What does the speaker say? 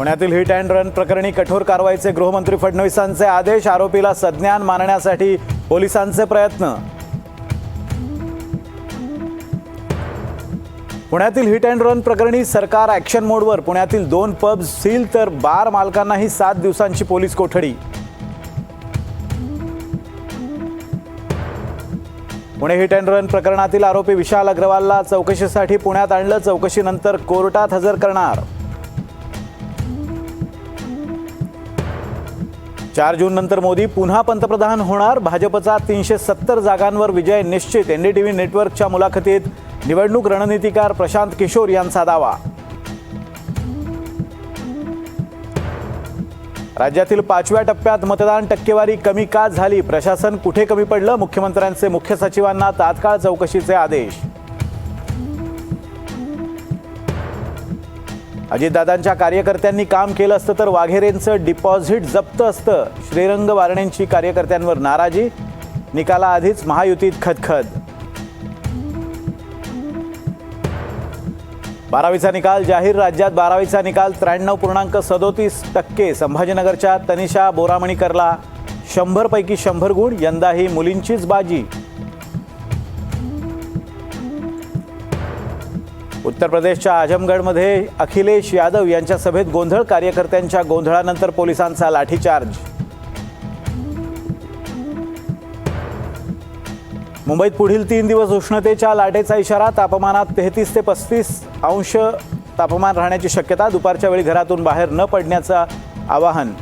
पुण्यातील hit and run प्रकरणी कठोर कारवाईचे गृहमंत्री फडणवीसांचे आदेश आरोपीला संज्ञान मानण्यासाठी पोलिसांचे प्रयत्न. पुण्यातील हिट अँड रन प्रकरणी सरकार ॲक्शन मोडवर. पुण्यातील दोन पब सील तर बार मालकांनाही सात दिवसांची पोलीस कोठडी. पुणे हिट अँड रन प्रकरणातील आरोपी विशाल अग्रवालला चौकशीसाठी पुण्यात आणलं चौकशीनंतर कोर्टात हजर करणार. चार जून नंतर मोदी पुन्हा पंतप्रधान होणार. भाजपचा तीनशे सत्तर जागांवर विजय निश्चित. एनडीटीव्ही नेटवर्कच्या मुलाखतीत निवडणूक रणनीतिकार प्रशांत किशोर यांचा दावा. राज्यातील पाचव्या टप्प्यात मतदान टक्केवारी कमी का झाली? प्रशासन कुठे कमी पडलं? मुख्यमंत्र्यांचे मुख्य सचिवांना तात्काळ चौकशीचे आदेश. अजितदादांच्या कार्यकर्त्यांनी काम केलं असतं तर वाघेरेंचं डिपॉझिट जप्त असतं. श्रीरंग वारणेंची कार्यकर्त्यांवर नाराजी. निकालाआधीच महायुतीत खदखद. बारावीचा निकाल जाहीर. राज्यात बारावीचा निकाल त्र्याण्णव पूर्णांक सदोतीस टक्के. संभाजीनगरच्या तनिषा बोरामणीकरला शंभरपैकी शंभर गुण. यंदाही मुलींचीच बाजी. उत्तर प्रदेशच्या आजमगडमध्ये अखिलेश यादव यांच्या सभेत गोंधळ कार्यकर्त्यांच्या गोंधळानंतर पोलिसांचा लाठीचार्ज. मुंबईत पुढील तीन दिवस उष्णतेच्या लाटेचा इशारा तापमानात तेहतीस ते पस्तीस अंश तापमान राहण्याची शक्यता दुपारच्या वेळी घरातून बाहेर न पडण्याचं आवाहन.